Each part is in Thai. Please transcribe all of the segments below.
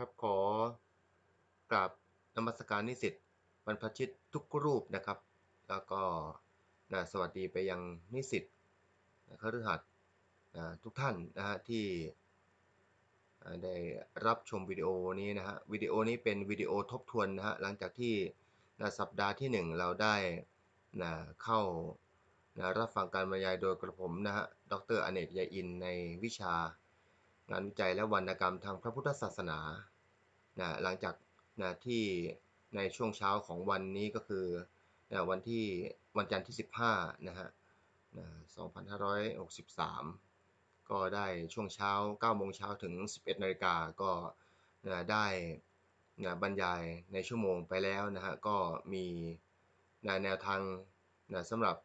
ครับขอกราบนมัสการนิสิตบรรพชิตทุกรูปนะครับ แล้วก็นะสวัสดีไปยังนิสิตนะคฤหัสถ์นะทุกท่านนะฮะที่ได้รับชมวิดีโอนี้นะฮะวิดีโอนี้เป็นวิดีโอทบทวนนะฮะหลังจากที่นะสัปดาห์ที่หนึ่งเราได้นะเข้านะรับฟังการบรรยายโดยกระผมนะฮะดรอเนกยายอินในวิชา งานวิจัยและวรรณกรรมทางพระพุทธศาสนานะหลังจากนะที่ในช่วงเช้าของวันนี้ก็คือนะวันที่วันจันทร์ที่ 15นะฮะนะ2563 ก็ได้ช่วงเช้า9โมงเช้าถึง 11นาฬิกาก็นะได้นะบรรยายในชั่วโมงไปแล้วนะฮะก็มีนะแนวทางนะสำหรับ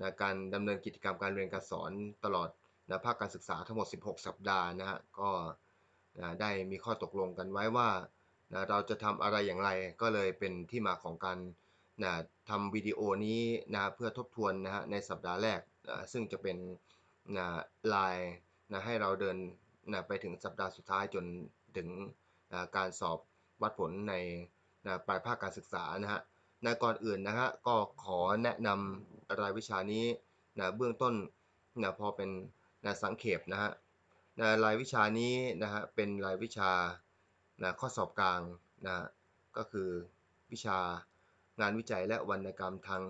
นะการดำเนินกิจกรรมการเรียนการสอนตลอด นะภาคการศึกษาทั้งหมด 16 สัปดาห์นะฮะก็นะได้มีข้อตกลงกันไว้ว่านะเราจะทำอะไรอย่างไรก็เลยเป็นที่มาของการนะทำวิดีโอนี้นะเพื่อทบทวนนะฮะในสัปดาห์แรกนะซึ่งจะเป็นนะลายนะให้เราเดินนะไปถึงสัปดาห์สุดท้ายจนถึงนะการสอบวัดผลในนะปลายภาคการศึกษานะฮะในก่อนอื่นนะฮะก็ขอแนะนำรายวิชานี้นะเบื้องต้นนะพอเป็น นะสังเขปนะฮะนะรายวิชานี้นะฮะเป็นรายวิชานะข้อสอบกลางนะก็คือวิชางานวิจัยและวรรณกรรมทาง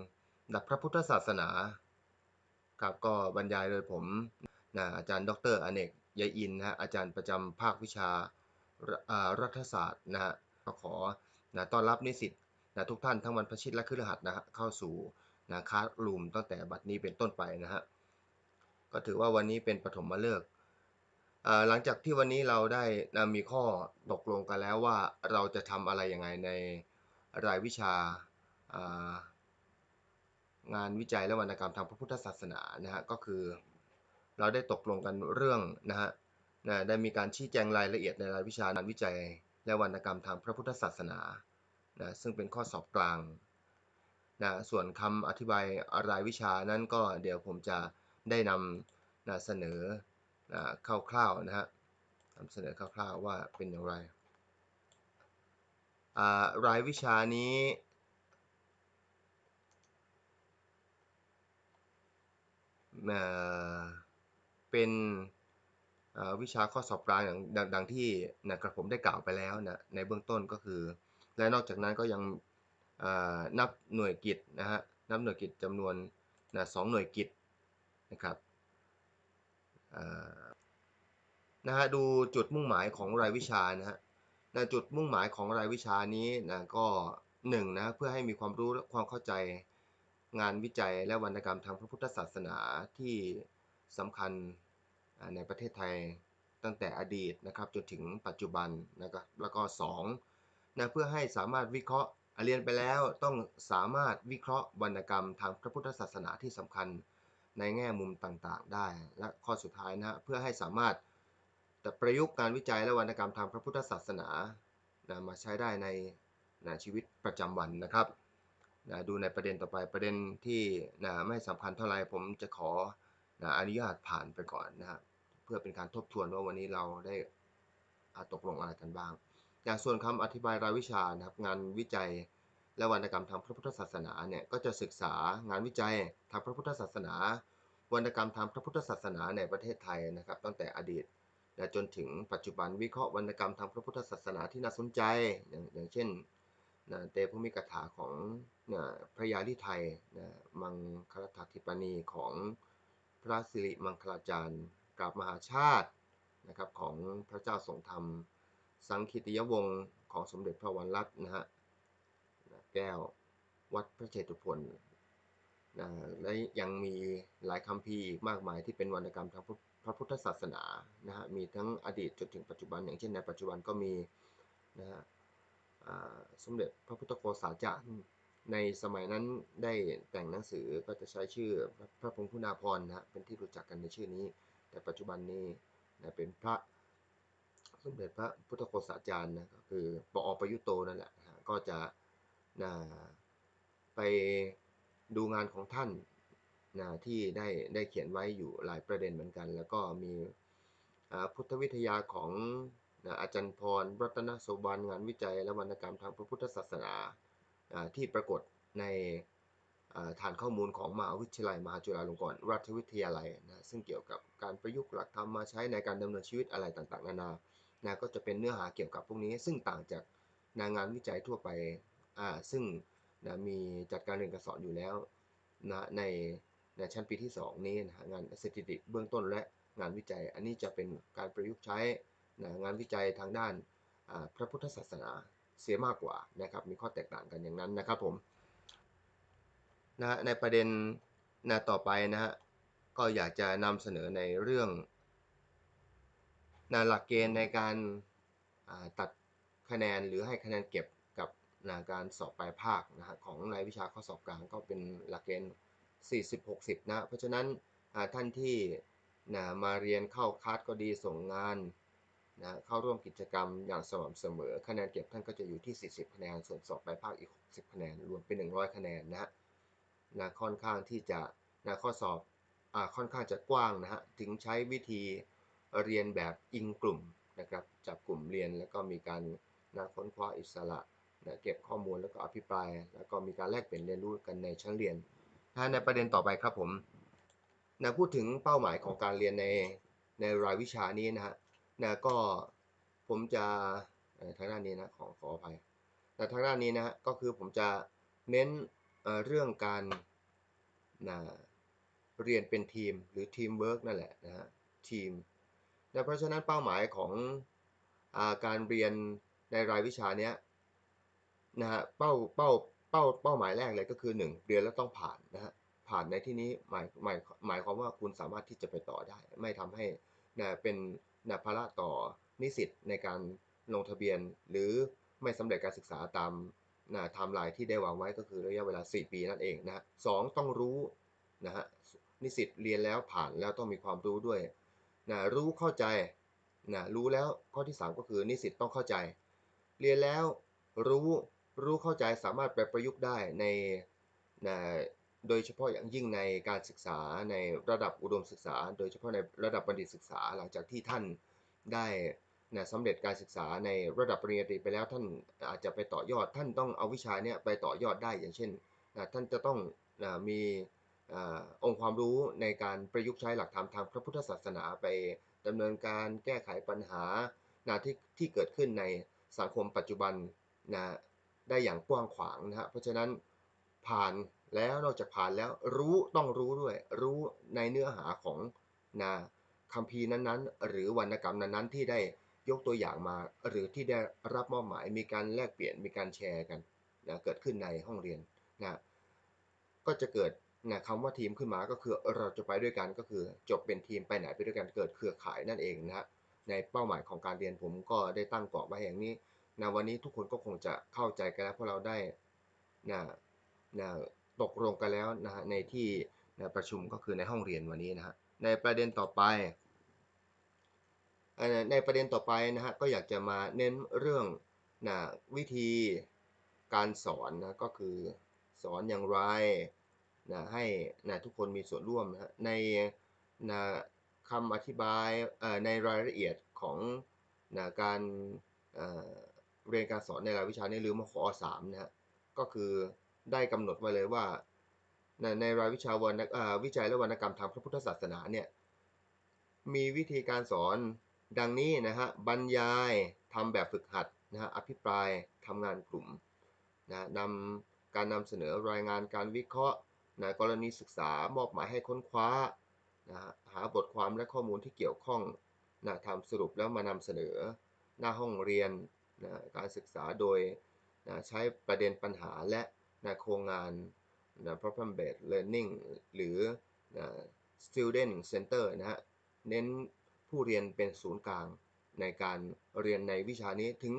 หลักพระพุทธศาสนาครับก็บรรยายโดยผมนะอาจารย์ ดรอเนกยายอินนะฮะอาจารย์ประจำภาควิชารัฐศาสตร์นะฮะก็ขอนะต้อนรับนิสิตนะทุกท่านทั้งวันพระชิตและคฤหัสถ์นะฮะเข้าสู่นะคลาสรูมตั้งแต่บัดนี้เป็นต้นไปนะฮะ ก็ถือว่าวันนี้เป็นปฐมฤกษ์หลังจากที่วันนี้เราได้มีข้อตกลงกันแล้วว่าเราจะทำอะไรยังไงในรายวิชาอ่างานวิจัยและวรรณกรรมทางพระพุทธศาสนานะฮะก็คือเราได้ตกลงกันเรื่องนะฮะนะได้มีการชี้แจงรายละเอียดในรายวิชางานวิจัย และวรรณกรรมทางพระพุทธศาสนานะซึ่งเป็นข้อสอบกลางนะส่วนคำอธิบายรายวิชานั้นก็เดี๋ยวผมจะ ได้นำนะเสนอนะคร่าวๆนะฮะนำเสนอคร่าวๆว่าเป็นอย่างไรอ่ารายวิชานี้เอ่อเป็นอ่าวิชาข้อสอบกลางอย่างดังดังที่นะกระผมได้กล่าวไปแล้วนะในเบื้องต้นก็คือ และนอกจากนั้นก็ยังอ่านับหน่วยกิจนะฮะนับหน่วยกิจจำนวนนะสองหน่วยกิจ นะครับนะฮะดูจุดมุ่งหมายของรายวิชานะฮะนะจุดมุ่งหมายของรายวิชานี้นะก็หนึ่งนะเพื่อให้มีความรู้และความเข้าใจงานวิจัยและวรรณกรรมทางพระพุทธศาสนาที่สำคัญในประเทศไทยตั้งแต่อดีตนะครับจนถึงปัจจุบันนะครับแล้วก็สองนะเพื่อให้สามารถวิเคราะห์เรียนไปแล้วต้องสามารถวิเคราะห์วรรณกรรมทางพระพุทธศาสนาที่สำคัญ ในแง่มุมต่างๆ ได้ และข้อสุดท้ายนะเพื่อให้สามารถแต่ประยุกต์การวิจัยและวรรณกรรมทางพระพุทธศาสนานะมาใช้ได้ในนะชีวิตประจำวันนะครับนะดูในประเด็นต่อไปประเด็นที่นะไม่สำคัญเท่าไหร่ผมจะขอนะอนุญาตผ่านไปก่อนนะครับเพื่อเป็นการทบทวนว่าวันนี้เราได้ตกลงอะไรกันบ้าง อย่างส่วนคำอธิบายรายวิชานะครับงานวิจัย และวรรณกรรมทางพระพุทธศาสนาเนี่ยก็จะศึกษางานวิจัยทางพระพุทธศาสนา วรรณกรรมทางพระพุทธศาสนาในประเทศไทยนะครับ ตั้งแต่อดีตและจนถึงปัจจุบันวิเคราะห์วรรณกรรมทางพระพุทธศาสนาที่น่าสนใจอย่างอย่างเช่นนะเตภูมิกถาของนะพระยาลิไทยนะมังคลทัติปณีของพระสิริมังคลาจารย์กราบมหาชาตินะครับของพระเจ้าทรงธรรม สังคิติยวงศ์ของสมเด็จพระวรรณรัตน์นะฮะ แก้ววัดพระเชตุพนนะและยังมีหลายคำพีอีกมากมายที่เป็นวรรณกรรมทางพระพุทธศาสนานะฮะมีทั้งอดีตจนถึงปัจจุบันอย่างเช่นในปัจจุบันก็มีนะฮะสมเด็จพระพุทธโฆษาจารย์ในสมัยนั้นได้แต่งหนังสือก็จะใช้ชื่อพระพงคุนาพรนะฮะเป็นที่รู้จักกันในชื่อนี้ แต่ปัจจุบันนี้นะเป็นพระสมเด็จพระพุทธโฆษาจารย์นะก็คือปอประยุโตนั่นแหละก็จะ นะไปดูงานของท่านนะที่ได้ได้เขียนไว้อยู่หลายประเด็นเหมือนกัน แล้วก็มีพุทธวิทยาของนะอาจารย์พรรัตนโสบันงานวิจัยและวรรณกรรมทางพระพุทธศาสนาที่ปรากฏในฐานข้อมูลของมหาวิทยาลัยมหาจุฬาลงกรณราชวิทยาลัยนะซึ่งเกี่ยวกับการประยุกต์หลักธรรมมาใช้ในการดำเนินชีวิตอะไรต่างๆ นานานะก็จะเป็นเนื้อหาเกี่ยวกับพวกนี้ ซึ่งต่างจากนางานวิจัยทั่วไป อ่าซึ่งนะมีจัดการเรียนการสอนอยู่แล้วนะในในชั้นปีที่ 2 นี้นะงานสถิติเบื้องต้นและงานวิจัย อันนี้จะเป็นการประยุกต์ใช้นะงานวิจัยทางด้านพระพุทธศาสนาเสียมากกว่านะครับมีข้อแตกต่างกันอย่างนั้นนะครับผมนะในประเด็นนะต่อไปนะฮะก็อยากจะนำเสนอในเรื่องนะหลักเกณฑ์ในการตัดคะแนนหรือให้คะแนนเก็บ นะการสอบปลายภาคนะฮะของรายวิชาข้อสอบกลางก็เป็นหลักเกณฑ์ 40-60 นะ เพราะฉะนั้นท่านที่นะมาเรียนเข้าคัดก็ดีส่งงานนะเข้าร่วมกิจกรรมอย่างสม่ำเสมอ คะแนนเก็บท่านก็จะอยู่ที่ 40 คะแนน ส่วนสอบปลายภาคอีก 60 คะแนน รวมเป็น 100 คะแนนนะฮะนะค่อนข้างที่จะนะข้อสอบอ่าค่อนข้างจะกว้างนะฮะถึงใช้วิธีเรียนแบบอิงกลุ่มนะครับจับกลุ่มเรียนแล้วก็มีการนะค้นคว้าอิสระ นะเก็บข้อมูลแล้วก็อภิปราย แล้วก็มีการแลกเปลี่ยนเรียนรู้กันในชั้นเรียนนะในประเด็นต่อไปครับผมนะพูดถึงเป้าหมายของการเรียนในในรายวิชานี้นะฮะนะก็ผมจะทางด้านนี้นะขอขออภัยแต่ทางด้านนี้นะฮะก็คือผมจะเน้นเเรื่องการนะเรียนเป็นทีมหรือทีมเวิร์กนั่นแหละนะฮะทีมนะเพราะฉะนั้นเป้าหมายของอาการเรียนในรายวิชาเนี้ย นะฮะเป้าเป้าเป้าเป้าหมายแรกเลยก็คือ 1 เรียนแล้วต้องผ่านนะฮะผ่านในที่นี้หมายหมายหมายความว่าคุณสามารถที่จะไปต่อได้ ไม่ทำให้นะเป็นนะภาระต่อนิสิตในการลงทะเบียน หรือไม่สำเร็จการศึกษาตามนะไทม์ไลน์ที่ได้วางไว้ก็คือระยะเวลา 4 ปีนั่นเองนะฮะสองต้องรู้นะฮะนิสิตเรียนแล้วผ่านแล้วต้องมีความรู้ด้วยนะรู้เข้าใจนะรู้แล้วข้อที่ 3 ก็คือนิสิตต้องเข้าใจ เรียนแล้วรู้ รู้เข้าใจสามารถไปประยุกต์ได้ในนะโดยเฉพาะอย่างยิ่งในการศึกษาในระดับอุดมศึกษา โดยเฉพาะในระดับบัณฑิตศึกษา หลังจากที่ท่านได้นะสำเร็จการศึกษาในระดับปริญญาตรีไปแล้วท่านอาจจะไปต่อยอด ท่านต้องเอาวิชาเนี้ยไปต่อยอดได้อย่างเช่นนะท่านจะต้องนะมีอองค์ความรู้ในการประยุกต์ใช้หลักธรรมทางพระพุทธศาสนาไปดำเนินการแก้ไขปัญหานะที่ที่เกิดขึ้นในสังคมปัจจุบันนะ ได้อย่างกว้างขวางนะฮะเพราะฉะนั้นผ่านแล้วนอกจากผ่านแล้วรู้ต้องรู้ด้วย รู้ในเนื้อหาของนะคำพีนั้นๆ หรือวรรณกรรมนั้นๆ ที่ได้ยกตัวอย่างมา หรือที่ได้รับมอบหมายมีการแลกเปลี่ยนมีการแชร์กันนะเกิดขึ้นในห้องเรียนนะก็จะเกิดนะคำว่าทีมขึ้นมาก็คือเราจะไปด้วยกันก็คือจบเป็นทีมไปไหนไปด้วยกันเกิดเครือข่ายนั่นเองนะฮะในเป้าหมายของการเรียนผมก็ได้ตั้งกรอบไว้อย่างนี้ นะวันนี้ทุกคนก็คงจะเข้าใจกันแล้วเพราะเราได้นะนะตกลงกันแล้วนะฮะในที่นะประชุมก็คือในห้องเรียนวันนี้นะฮะในประเด็นต่อไปในประเด็นต่อไปนะฮะก็อยากจะมาเน้นเรื่องนะวิธีการสอนนะก็คือสอนอย่างไรนะให้นะทุกคนมีส่วนร่วมนะในนะคำอธิบายในรายละเอียดของนะการ เรียนการสอนในรายวิชานี้หรือมขสามนะฮะก็คือได้กำหนดไว้เลยว่า ในในรายวิชาวรรณวิจัยและวรรณกรรมทางพระพุทธศาสนาเนี่ยมีวิธีการสอนดังนี้นะฮะบรรยายทำแบบฝึกหัดนะฮะอภิปรายทำงานกลุ่มนะนำการนำเสนอรายงานการวิเคราะห์นะกรณีศึกษามอบหมายให้ค้นคว้านะฮะหาบทความและข้อมูลที่เกี่ยวข้องนะทำสรุปแล้วมานำเสนอหน้าห้องเรียน นะการศึกษาโดยนะใช้ประเด็นปัญหาและนะโครงงานนะ problem based learning หรือนะ student center นะฮะ เน้นผู้เรียนเป็นศูนย์กลางในการเรียนในวิชานี้ถึง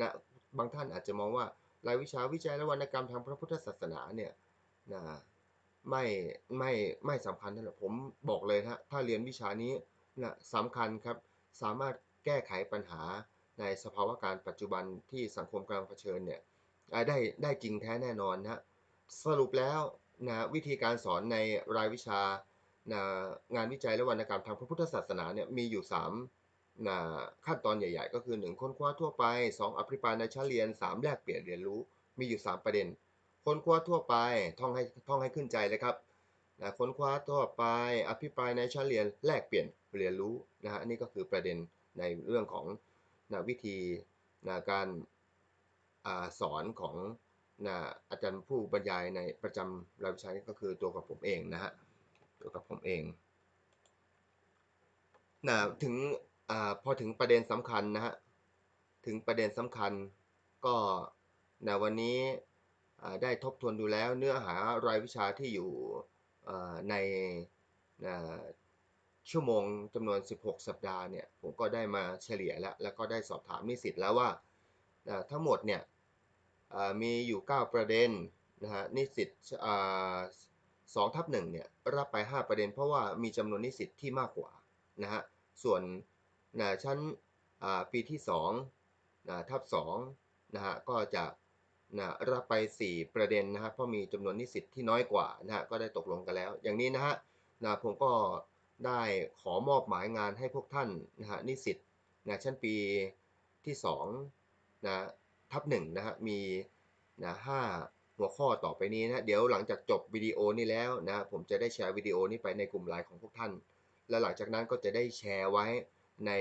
นะบางท่านอาจจะมองว่ารายวิชาวิจัยและวรรณกรรมทางพระพุทธศาสนาเนี่ยนะไม่ไม่ไม่สำคัญนั่นแหละผมบอกเลยนะถ้าเรียนวิชานี้นะสำคัญครับสามารถแก้ไขปัญหา ในสภาวะการปัจจุบันที่สังคมกำลังเผชิญเนี่ยได้ได้จริงแท้แน่นอนนะสรุปแล้วนะวิธีการสอนในรายวิชานะงานวิจัยและวรรณกรรมทางพระพุทธศาสนาเนี่ยมีอยู่นะขั้นตอนใหญ่ๆ ก็คือ 1 ค้นคว้าทั่วไป 2 อภิปรายในชั้นเรียน 3 แลกเปลี่ยนเรียนรู้มีอยู่ 3 ประเด็น ค้นคว้าทั่วไปท่องให้ท่องให้ขึ้นใจเลยครับนะค้นคว้าทั่วไป อภิปรายในชั้นเรียนแลกเปลี่ยนเรียนรู้นะฮะนี่ก็คือประเด็นในเรื่องของ นะวิธีนะการอาสอนของนะอาจารย์ผู้บรรยายในประจำรายวิชาก็คือตัวกับผมเองนะฮะตัวกับผมเองนะถึงอพอถึงประเด็นสำคัญนะฮะถึงประเด็นสำคัญก็นะวันนี้ได้ทบทวนดูแล้วเนื้อหารายวิชาที่อยู่ในนะ ชั่วโมงจำนวน 16 สัปดาห์เนี่ยผมก็ได้มาเฉลี่ยแล้ว แล้วก็ได้สอบถามนิสิตแล้วว่าทั้งหมดเนี่ยมีอยู่ 9 ประเด็นนะฮะนิสิตสอ่า2ทับ1เนี่ยรับไป 5 ประเด็น เพราะว่ามีจำนวนนิสิตที่มากกว่านะฮะส่วนนะชั้นปีที่2นะทับ2นะฮะก็จะนะรับไป 4 ประเด็นนะฮะเพราะมีจำนวนนิสิตที่น้อยกว่านะฮะก็ได้ตกลงกันแล้ว อย่างนี้นะฮะนะผมก็ ได้ขอมอบหมายงานให้พวกท่านนะฮะนิสิตนะชั้นปีที่2นะทับ1นะฮะมีนะห้าหัวข้อต่อไปนี้นะเดี๋ยวหลังจากจบวิดีโอนี้แล้วนะผมจะได้แชร์วิดีโอนี้ไปในกลุ่มไลน์ของพวกท่าน และหลังจากนั้นก็จะได้แชร์ไว้ใน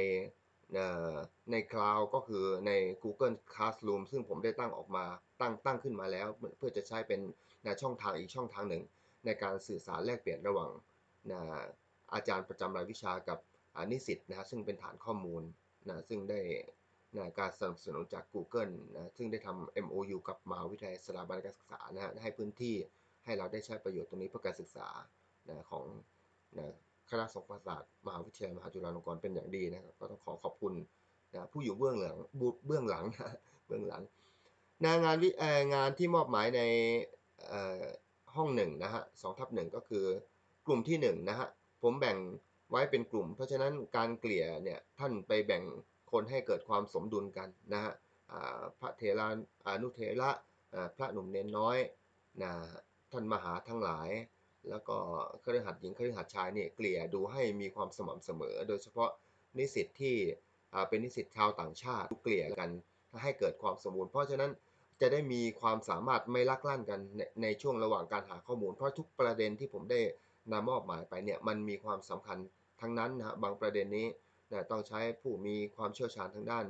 ในคลาวก็คือใน Google Classroom ซึ่งผมได้ตั้งออกมาตั้งตั้งขึ้นมาแล้ว เพื่อจะใช้เป็นนะช่องทางอีกช่องทางหนึ่ง ในการสื่อสารแลกเปลี่ยนระหว่างนะ อาจารย์ประจำรายวิชากับนิสิตนะฮะซึ่งเป็นฐานข้อมูลนะซึ่งได้นะการสนับสนุนจาก Google นะซึ่งได้ทำ MOU กับมหาวิทยาลัยสถาบันการศึกษานะฮะให้พื้นที่ให้เราได้ใช้ประโยชน์ตรงนี้เพื่อการศึกษานะของนะคณะสงฆ์ศาสตร์มหาวิทยาลัยมหาจุฬาลงกรณ์เป็นอย่างดีนะครับก็ต้องขอขอบคุณนะผู้อยู่เบื้องหลังเบื้องหลังนะเบื้องหลังนางานวิงานที่มอบหมายในห้องหนึ่งนะฮะสองทับหนึ่งก็คือกลุ่มที่หนึ่งนะฮะ ผมแบ่งไว้เป็นกลุ่ม เพราะฉะนั้นการเกลี่ยเนี่ยท่านไปแบ่งคนให้เกิดความสมดุลกันนะฮะพระเทรานุเทระพระหนุ่มเนนน้อยนะท่านมหาทั้งหลาย แล้วก็เครือขัดหญิงเครือขัดชายเนี่ยเกลี่ยดูให้มีความสม่ำเสมอ โดยเฉพาะนิสิตที่เป็นนิสิตชาวต่างชาติเกลี่ยกันให้เกิดความสมบูรณ์ เพราะฉะนั้นจะได้มีความสามารถไม่ลักลั่นกันในในช่วงระหว่างการหาข้อมูล เพราะทุกประเด็นที่ผมได้ นำมอบหมายไปเนี่ยมันมีความสำคัญทั้งนั้นนะฮะบางประเด็นนี้นะต้องใช้ผู้มีความเชี่ยวชาญทางด้าน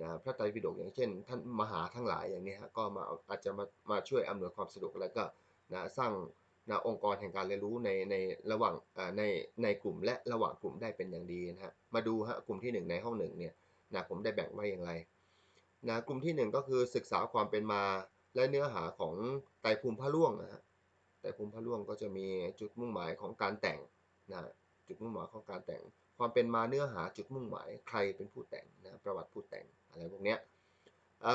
นะพระไตรปิฎกอย่างเช่น ท่านมหาทั้งหลายอย่างนี้ฮะก็มาอาจจะมามาช่วยอำนวยความสะดวกแล้วก็นะสร้างนะองค์กรแห่งการเรียนรู้ในในระหว่างในในกลุ่มและระหว่างกลุ่มได้เป็นอย่างดีนะฮะมาดูฮะกลุ่มที่ 1 ในห้องหนึ่งเนี่ยนะผมได้แบ่งไว้อย่างไรนะกลุ่มที่ 1 ก็คือศึกษาความเป็นมาและเนื้อหาของไตรภูมิพระล่วงนะฮะ ไตรภูมิพระล่วงก็จะมีจุดมุ่งหมายของการแต่งนะจุดมุ่งหมายของการแต่ง ความเป็นมาเนื้อหาจุดมุ่งหมายใครเป็นผู้แต่งนะประวัติผู้แต่งอะไรพวกเนี้ย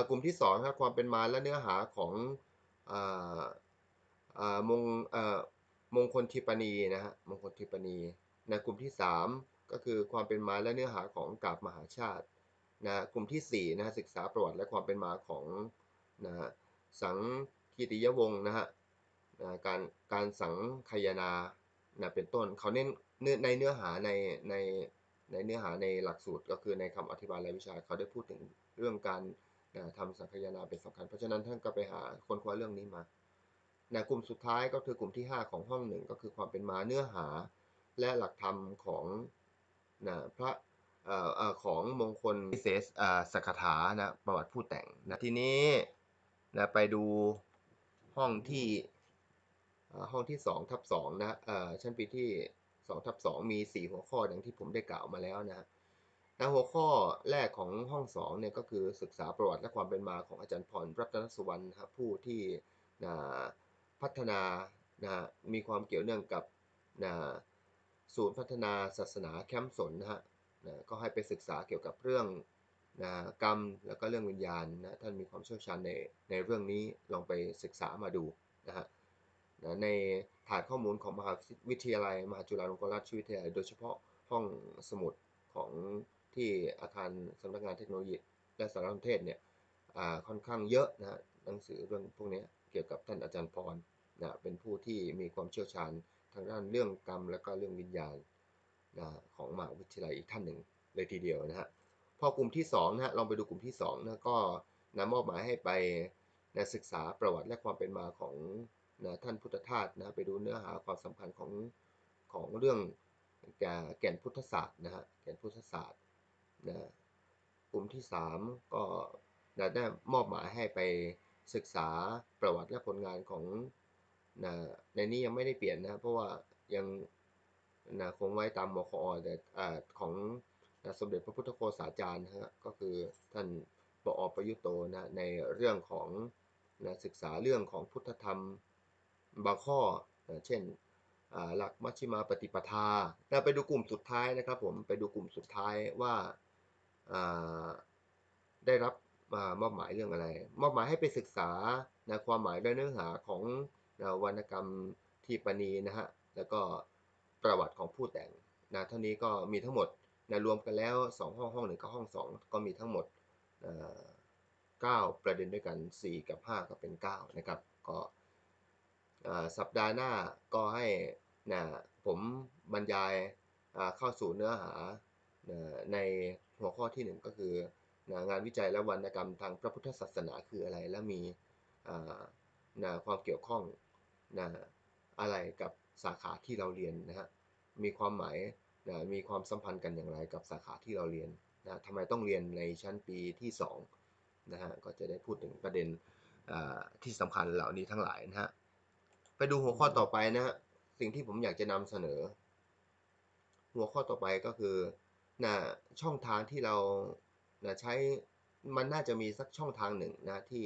กลุ่มที่2ครับความเป็นมาและเนื้อหาของมงมงคลทิปณีนะฮะมงคลทิปณีนะกลุ่มที่ 3 ก็คือความเป็นมาและเนื้อหาของกาบมหาชาตินะกลุ่มที่4นะฮะศึกษาประวัติและความเป็นมาของนะสังคีติยวงศ์นะฮะ การการสังขยนานะเป็นต้นเขาเน้นในเนื้อหาในในในเนื้อหาในหลักสูตรก็คือในคำอธิบายรายวิชาเขาได้พูดถึงเรื่องการนะทำสังขยนาเป็นสำคัญ เพราะฉะนั้นท่านก็ไปหาค้นคว้าเรื่องนี้มานะกลุ่มสุดท้ายก็คือกลุ่มที่ 5 ของห้องหนึ่งก็คือความเป็นมาเนื้อหาและหลักธรรมของนะพระของมงคลเสสสกถานะประวัติผู้แต่งนะทีนี้นะไปดูห้องที่ ห้องที่2ทับ2นะชั้นปีที่2ทับ2มี 4 หัวข้อดังที่ผมได้กล่าวมาแล้วนะนะหัวข้อแรกของห้อง2เนี่ยก็คือศึกษาประวัติและความเป็นมาของอาจารย์พรรัตนสุวรรณครับผู้ที่นะพัฒนานะมีความเกี่ยวเนื่องกับนะศูนย์พัฒนาศาสนาแคมป์สนนะฮะนะก็ให้ไปศึกษาเกี่ยวกับเรื่องนะกรรมแล้วก็เรื่องวิญญาณนะท่านมีความเชี่ยวชาญในในเรื่องนี้ลองไปศึกษามาดูนะฮะ นะในฐานข้อมูลของมหาวิทยาลัย มหาจุฬาลงกรณราชวิทยาลัย โดยเฉพาะห้องสมุดของที่อาคารสำนักงานเทคโนโลยีและสารสนเทศเนี่ยค่อนข้างเยอะนะหนังสือเรื่องพวกนี้เกี่ยวกับท่านอาจารย์พรนะเป็นผู้ที่มีความเชี่ยวชาญทางด้านเรื่องกรรมและก็เรื่องวิญญาณนะของมหาวิทยาลัยอีกท่านหนึ่งเลยทีเดียวนะฮะพอกลุ่มที่2นะฮะลองไปดูกลุ่มที่2นะก็นะมอบหมายให้ไปนะศึกษาประวัติและความเป็นมาของ นะท่านพุทธทาสนะไปดูเนื้อหาความสำคัญของของเรื่องแก่นพุทธศาสตร์นะฮะแก่นพุทธศาสตร์นะกลุ่มที่ 3 ก็นะได้มอบหมายให้ไปศึกษาประวัติและผลงานของนะในนี้ยังไม่ได้เปลี่ยนนะเพราะว่ายังนะคงไว้ตามมคอแต่อของนะสมเด็จพระพุทธโฆษาจารย์นะฮะก็คือท่านปอประยุโตนะในเรื่องของนะศึกษาเรื่องของพุทธธรรม บางข้อ เช่นหลักมัชฌิมาปฏิปทาเราไปดูกลุ่มสุดท้ายนะครับผมไปดูกลุ่มสุดท้ายว่าได้รับมอบหมายเรื่องอะไร มอบหมายให้ไปศึกษานะความหมายและเนื้อหาของวรรณกรรมที่ปณีนะฮะแล้วก็ประวัติของผู้แต่งนะเท่านี้ก็มีทั้งหมดนะรวมกันแล้ว 2 ห้องห้องหนึ่งกับห้อง 2 ก็มีทั้งหมด 9 ประเด็นด้วยกัน 4 กับ 5 ก็เป็น 9 นะครับก็ สัปดาห์หน้าก็ให้นะผมบรรยายเข้าสู่เนื้อหาในหัวข้อที่ 1 ก็คืองานวิจัยและวรรณกรรมทางพระพุทธศาสนาคืออะไร และมีความเกี่ยวข้องอะไรกับสาขาที่เราเรียนนะฮะมีความหมายนะมีความสัมพันธ์กันอย่างไรกับสาขาที่เราเรียนนะทำไมต้องเรียนในชั้นปีที่2นะฮะก็จะได้พูดถึงประเด็นที่สำคัญเหล่านี้ทั้งหลายนะฮะ ไปดูหัวข้อต่อไปนะฮะสิ่งที่ผมอยากจะนำเสนอ หัวข้อต่อไปก็คือนะช่องทางที่เรานะใช้มันน่าจะมีสักช่องทางหนึ่งนะที่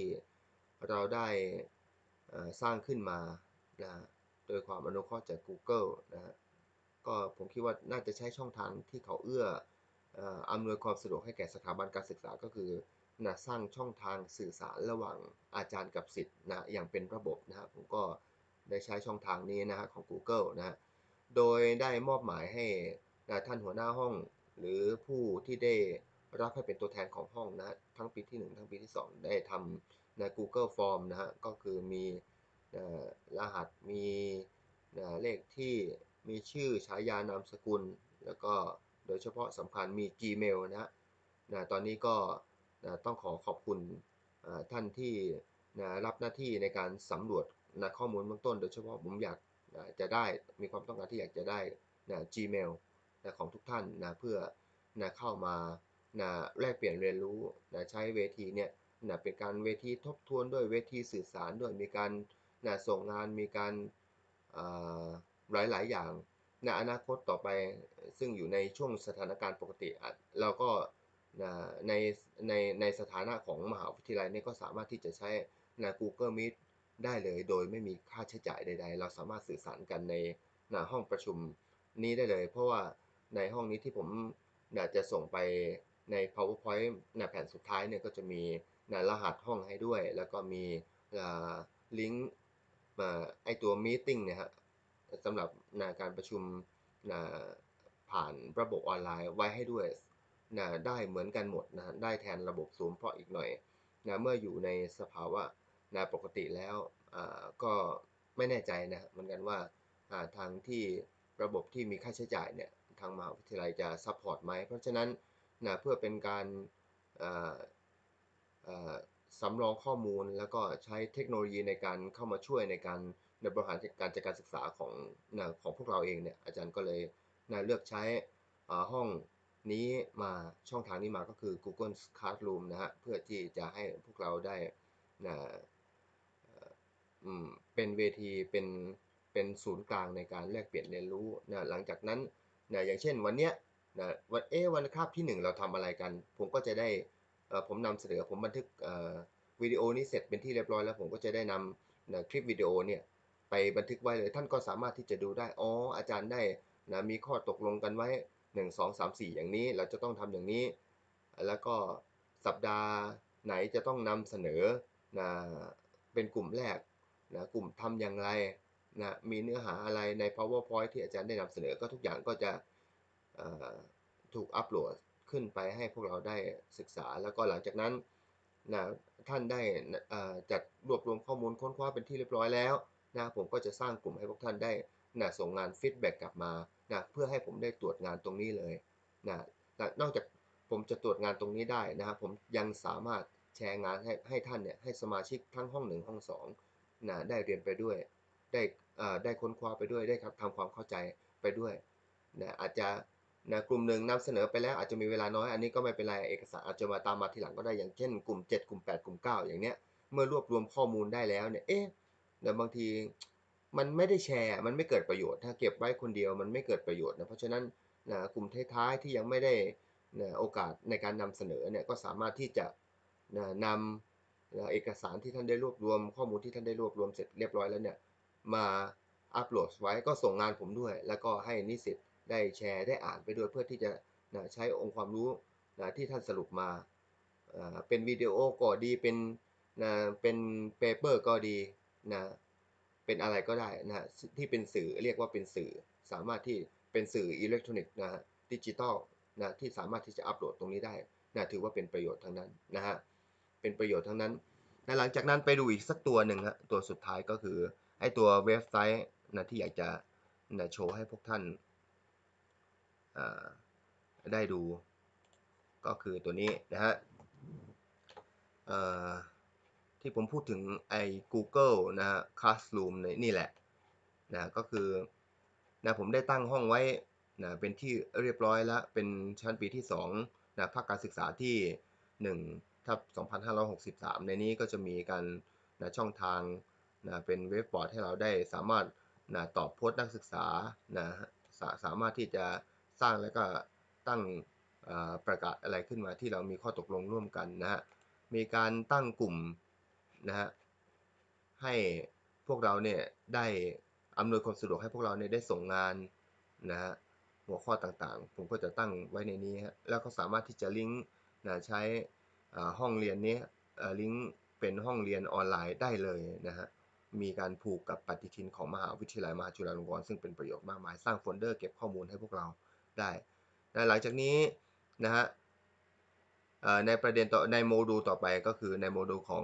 เราได้สร้างขึ้นมานะโดยความอนุเคราะห์จาก Google นะฮะก็ผมคิดว่าน่าจะใช้ช่องทางที่เขาเอื้ออำนวยความสะดวกให้แก่สถาบันการศึกษาก็คือนะสร้างช่องทางสื่อสารระหว่างอาจารย์กับศิษย์นะอย่างเป็นระบบนะฮะผมก็ ได้ใช้ช่องทางนี้นะฮะของ Google นะฮะโดยได้มอบหมายให้นะท่านหัวหน้าห้อง หรือผู้ที่ได้รับให้เป็นตัวแทนของห้องนะทั้งปีที่ 1 ทั้งปีที่ 2 ได้ทำใน Google Form นะฮะก็คือมีรหัสมีเลขที่มีชื่อฉายานามสกุล แล้วก็โดยเฉพาะสำคัญมี Gmail นะฮะตอนนี้ก็ต้องขอขอบคุณท่านที่รับหน้าที่ในการสำรวจ ข้อมูลเบื้องต้น โดยเฉพาะผมอยากจะได้มีความต้องการที่อยากจะได้ Gmail ของทุกท่านนะเพื่อเข้ามานะแลกเปลี่ยนเรียนรู้นะใช้เวทีเนี่ยนะเป็นการเวทีทบทวนด้วยเวทีสื่อสารด้วยมีการนะส่งงานมีการหลายหลายอย่างในอนาคตต่อไปซึ่งอยู่ในช่วงสถานการณ์ปกติเราก็ในในในสถานะของมหาวิทยาลัยนี่ก็สามารถที่จะใช้นะ Google Meet ได้เลยโดยไม่มีค่าใช้จ่ายใด ๆ เราสามารถสื่อสารกันในนะห้องประชุมนี้ได้เลย เพราะว่าในห้องนี้ที่ผมนะจะส่งไปใน PowerPoint ในแผ่นสุดท้ายเนี่ยก็จะมีนะรหัสห้องให้ด้วย แล้วก็มีลิงก์ไอตัว Meeting เนี่ยฮะสำหรับนะการประชุมนะผ่านระบบออนไลน์ไว้ให้ด้วยนะได้เหมือนกันหมดนะได้แทนระบบซูมเพราะอีกหน่อยนะเมื่ออยู่ในสภาวะ นะปกติแล้วก็ไม่แน่ใจนะเหมือนกันว่าทางที่ระบบที่มีค่าใช้จ่ายเนี่ยทางมหาวิทยาลัยจะซัพพอร์ตไหมเพราะฉะนั้นนะเพื่อเป็นการสำรองข้อมูลแล้วก็ใช้เทคโนโลยีในการเข้ามาช่วยในการในบริหารการจัดการศึกษาของนะของพวกเราเองเนี่ยอาจารย์ก็เลยนะเลือกใช้ห้องนี้มาช่องทางนี้มาก็คือ Google Classroom นะฮะเพื่อที่จะให้พวกเราได้นะ เป็นเวทีเป็นเป็นศูนย์กลางในการแลกเปลี่ยนเรียนรู้นะหลังจากนั้นนะอย่างเช่นวันเนี้ยนะวันเอวันคาบที่ 1 เราทำอะไรกัน ผมก็จะได้ผมนำเสนอผมบันทึกวิดีโอนี้เสร็จเป็นที่เรียบร้อยแล้วผมก็จะได้นำนะคลิปวิดีโอเนี่ยไปบันทึกไว้เลยท่านก็สามารถที่จะดูได้อ๋ออาจารย์ได้นะมีข้อตกลงกันไว้ 1 2 3 4 อย่างนี้เราจะต้องทำอย่างนี้ แล้วก็สัปดาห์ไหนจะต้องนำเสนอนะเป็นกลุ่มแรก นะกลุ่มทำอย่างไรนะมีเนื้อหาอะไรใน powerpoint ที่อาจารย์ได้นำเสนอก็ทุกอย่างก็จะถูกอัปโหลดขึ้นไปให้พวกเราได้ศึกษา แล้วก็หลังจากนั้นนะท่านได้จัดรวบรวมข้อมูลค้นคว้าเป็นที่เรียบร้อยแล้วนะผมก็จะสร้างกลุ่มให้พวกท่านได้นะส่งงานฟีดแบ็กกลับมานะเพื่อให้ผมได้ตรวจงานตรงนี้เลยนะนอกจากผมจะตรวจงานตรงนี้ได้นะครับผมยังสามารถแชร์งานให้ให้ท่านเนี่ยให้สมาชิกทั้งห้องหนึ่งห้องสอง นะได้เรียนไปด้วย ได้ได้ค้นคว้าไปด้วยได้ครับทำความเข้าใจไปด้วยนะอาจจะนะกลุ่มหนึ่งนำเสนอไปแล้วอาจจะมีเวลาน้อยอันนี้ก็ไม่เป็นไรเอกสารอาจจะมาตามมาทีหลังก็ได้อย่างเช่นกลุ่ม 7 กลุ่ม 8 กลุ่ม 9 อย่างเนี้ยเมื่อรวบรวมข้อมูลได้แล้วเนี่ยเอ๊ะแต่บางทีมันไม่ได้แชร์มันไม่เกิดประโยชน์ ถ้าเก็บไว้คนเดียวมันไม่เกิดประโยชน์นะเพราะฉะนั้นนะกลุ่มท้ายๆที่ยังไม่ได้นะโอกาสในการนำเสนอเนี่ยก็สามารถที่จะนะนำ นะเอกสารที่ท่านได้รวบรวม ข้อมูลที่ท่านได้รวบรวมเสร็จเรียบร้อยแล้วเนี่ยมาอัปโหลดไว้ก็ส่งงานผมด้วย แล้วก็ให้นิสิตได้แชร์ได้อ่านไปด้วยเพื่อที่จะนะใช้องค์ความรู้นะที่ท่านสรุปมาเป็นวิดีโอก็ดีเป็นนะเป็นเปเปอร์ก็ดีนะเป็นอะไรก็ได้นะที่เป็นสื่อเรียกว่าเป็นสื่อ สามารถที่เป็นสื่ออิเล็กทรอนิกส์นะฮะดิจิตอลนะที่สามารถที่จะอัปโหลดตรงนี้ได้นะถือว่าเป็นประโยชน์ทั้งนั้นนะฮะ เป็นประโยชน์ทั้งนั้นและหลังจากนั้นไปดูอีกสักตัวหนึ่งฮะตัวสุดท้ายก็คือไอตัวเว็บไซต์นะที่อยากจะนะโชว์ให้พวกท่านาได้ดูก็คือตัวนี้นะฮะที่ผมพูดถึงไอ้ Google นะฮะ Classroom เนี่นี่แหละนะก็คือนะผมได้ตั้งห้องไว้นะเป็นที่เรียบร้อยแล้ว เป็นชั้นปีที่2นะภาคการศึกษาที่ 1 ทับ2563 ในนี้ก็จะมีการนะช่องทางนะเป็นเว็บบอร์ดให้เราได้สามารถนะตอบโพสต์นักศึกษานะสาสามารถที่จะสร้างแล้วก็ตั้งประกาศอะไรขึ้นมาที่เรามีข้อตกลงร่วมกันนะฮะ มีการตั้งกลุ่มนะฮะให้พวกเราเนี่ยได้อำนวยความสะดวกให้พวกเราเนี่ยได้ส่งงานนะฮะหัวข้อต่างๆ ผมก็จะตั้งไว้ในนี้ฮะแล้วก็สามารถที่จะลิงก์นะใช้ ห้องเรียนนี้ลิงก์เป็นห้องเรียนออนไลน์ได้เลยนะฮะมีการผูกกับปฏิทินของมหาวิทยาลัยมหาจุฬาลงกรณ์ซึ่งเป็นประโยชน์มากมายสร้างโฟลเดอร์เก็บข้อมูลให้พวกเราได้นะหลังจากนี้นะฮะในประเด็นต่อในโมดูลต่อไปก็คือในโมดูลของ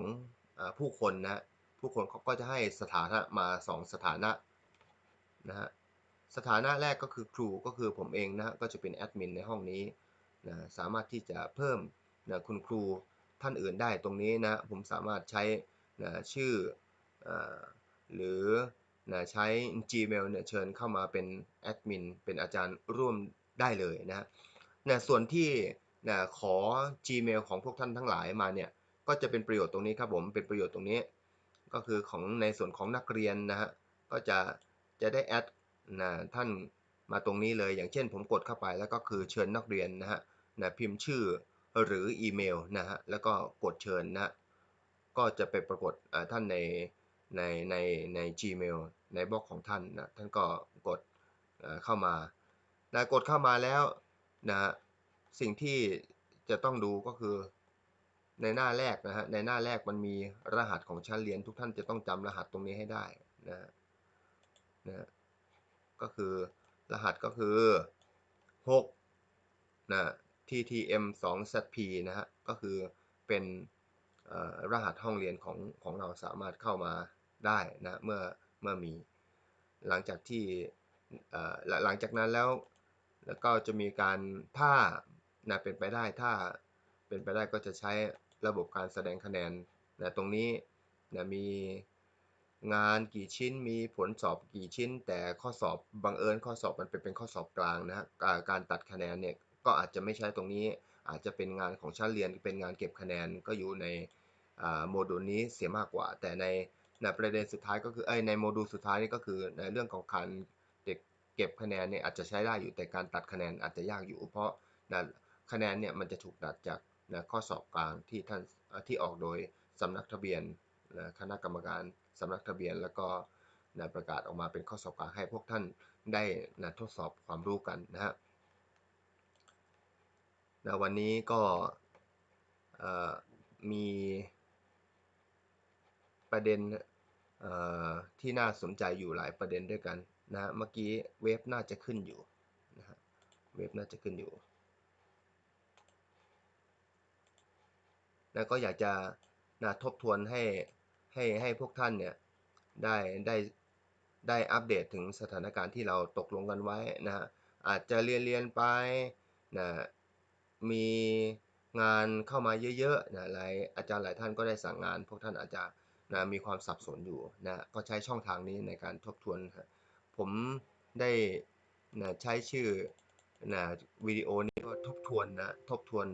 ผู้คนนะผู้คนเขาก็จะให้สถานะมา 2 สถานะนะฮะสถานะแรกก็คือครูก็คือผมเองนะก็จะเป็นแอดมินในห้องนี้นะสามารถที่จะเพิ่ม นะคุณครูท่านอื่นได้ตรงนี้นะผมสามารถใช้นะชื่ออหรือนะใช้ Gmail เนี่ยเชิญเข้ามาเป็นแอดมินเป็นอาจารย์ร่วมได้เลยนะนะส่วนที่นะขอ Gmail ของพวกท่านทั้งหลายมาเนี่ยก็จะเป็นประโยชน์ตรงนี้ครับผมเป็นประโยชน์ตรงนี้ ก็คือของในส่วนของนักเรียนนะฮะก็จะจะได้แอดนะท่านมาตรงนี้เลยอย่างเช่นผมกดเข้าไปแล้วก็คือเชิญนักเรียนนะฮะนะพิมพ์ชื่อ หรืออีเมลนะฮะแล้วก็กดเชิญนะก็จะไปปรากฏท่านในในในใน Gmail ในบล็อกของท่านนะท่านก็กดเข้ามานะกดเข้ามาแล้วนะฮะสิ่งที่จะต้องดูก็คือในหน้าแรกนะฮะในหน้าแรกมันมีรหัสของชั้นเรียนทุกท่านจะต้องจำรหัสตรงนี้ให้ได้นะนะก็คือรหัสก็คือ6นะ ttm 2 zp นะฮะ ก็คือเป็นรหัสห้องเรียนของของเราสามารถเข้ามาได้นะเมื่อเมื่อมีหลังจากที่หลังจากนั้นแล้วแล้วก็จะมีการถ้านะเป็นไปได้ถ้าเป็นไปได้ก็จะใช้ระบบการแสดงคะแนนนะตรงนี้นะมีงานกี่ชิ้นมีผลสอบกี่ชิ้น แต่ข้อสอบบังเอิญข้อสอบมันเป็นเป็นข้อสอบกลางนะฮะการตัดคะแนนเนี่ย ก็อาจจะไม่ใช่ตรงนี้ อาจจะเป็นงานของชั้นเรียนเป็นงานเก็บคะแนนก็อยู่ในโมดูลนี้เสียมากกว่า แต่ในในประเด็นสุดท้ายก็คือไอในโมดูลสุดท้ายนี่ก็คือในเรื่องของการเด็กเก็บคะแนนเนี่ยอาจจะใช้ได้อยู่แต่การตัดคะแนนอาจจะยากอยู่ เพราะคะแนนเนี่ยมันจะถูกตัดจากนะข้อสอบกลางที่ท่านที่ออกโดยสำนักทะเบียนนะคณะกรรมการสำนักทะเบียน แล้วก็นะประกาศออกมาเป็นข้อสอบกลางให้พวกท่านได้นะทดสอบความรู้กันนะฮะ นะวันนี้ก็มีประเด็นที่น่าสนใจอยู่หลายประเด็นด้วยกันนะเมื่อกี้เวฟน่าจะขึ้นอยู่นะฮะเวฟน่าจะขึ้นอยู่แล้วก็อยากจะนะทบทวนให้ให้ให้พวกท่านเนี่ยได้ได้ได้อัปเดตถึงสถานการณ์ที่เราตกลงกันไว้นะฮะอาจจะเรียนเรียนไปนะ มีงานเข้ามาเยอะๆนะหลายอาจารย์หลายท่านก็ได้สั่งงาน พวกท่านอาจจะนะมีความสับสนอยู่นะก็ใช้ช่องทางนี้ในการทบทวน ผมได้นะใช้ชื่อนะวิดีโอนี้ว่าทบทวนนะทบทวน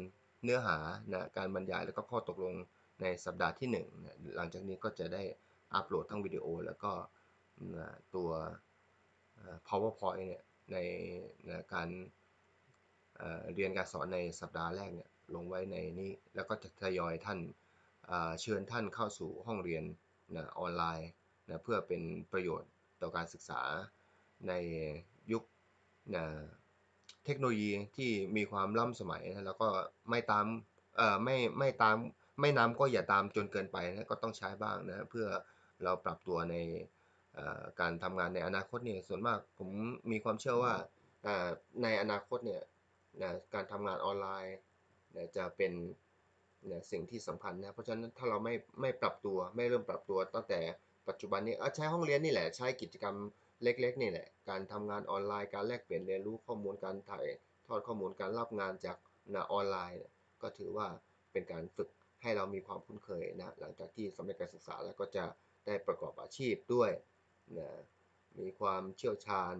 เนื้อหานะการบรรยายแล้วก็ข้อตกลงในสัปดาห์ที่1นะหลังจากนี้ก็จะได้อัปโหลดทั้งวิดีโอแล้วก็นะตัว powerpoint เนี่ยในนะการ เรียนการสอนในสัปดาห์แรกเนี่ยลงไว้ในนี้ แล้วก็จะทยอยท่านเชิญท่านเข้าสู่ห้องเรียนนะออนไลน์นะเพื่อเป็นประโยชน์ต่อการศึกษาในยุคนะเทคโนโลยีที่มีความล้ำสมัยนะแล้วก็ไม่ตามเอ่อไม่ไม่ตามไม่น้ำก็อย่าตามจนเกินไปนะก็ต้องใช้บ้างนะเพื่อเราปรับตัวในการทำงานในอนาคตเนี่ยส่วนมากผมมีความเชื่อว่าในอนาคตเนี่ย นะการทำงานออนไลน์นะจะเป็นนะสิ่งที่สำคัญนะเพราะฉะนั้นถ้าเราไม่ไม่ปรับตัวไม่เริ่มปรับตัว ตั้งแต่ปัจจุบันนี้ใช้ห้องเรียนนี่แหละใช้กิจกรรมเล็กๆนี่แหละการทำงานออนไลน์การแลกเปลี่ยนเรียนรู้ข้อมูลการถ่ายทอดข้อมูลการรับงานจากนะออนไลน์ก็ถือว่าเป็นการฝึกให้เรามีความคุ้นเคยนะหลังจากที่สำเร็จการศึกษาแล้วก็จะได้ประกอบอาชีพด้วยนะมีความเชี่ยวชาญ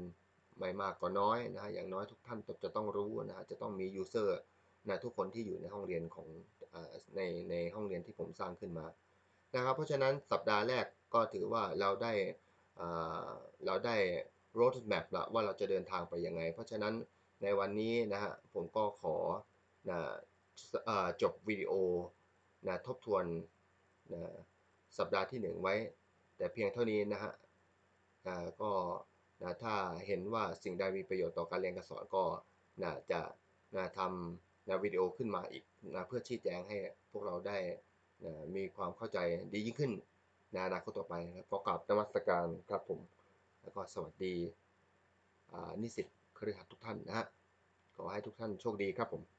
ไม่มากก็น้อยนะฮะอย่างน้อยทุกท่านจะต้องรู้นะฮะจะต้องมียูเซอร์นะทุกคนที่อยู่ในห้องเรียนของในในห้องเรียนที่ผมสร้างขึ้นมานะครับ เพราะฉะนั้นสัปดาห์แรกก็ถือว่าเราได้เอ่อเราได้ road map ละว่าเราจะเดินทางไปยังไง เพราะฉะนั้นในวันนี้นะฮะผมก็ขอนะเอ่อจบวิดีโอนะทบทวนนะสัปดาห์ที่ 1 ไว้ แต่เพียงเท่านี้นะฮะอ่าก็ นะถ้าเห็นว่าสิ่งใดมีประโยชน์ต่อการเรียนการสอนก็นะจะนะทำนะวิดีโอขึ้นมาอีกนะเพื่อชี้แจงให้พวกเราได้นะมีความเข้าใจดียิ่งขึ้นในอนาคตต่อไปนะครับขอกราบนมัสการครับผม แล้วก็สวัสดีนิสิตคฤหัสถ์ทุกท่านนะฮะขอให้ทุกท่านโชคดีครับผม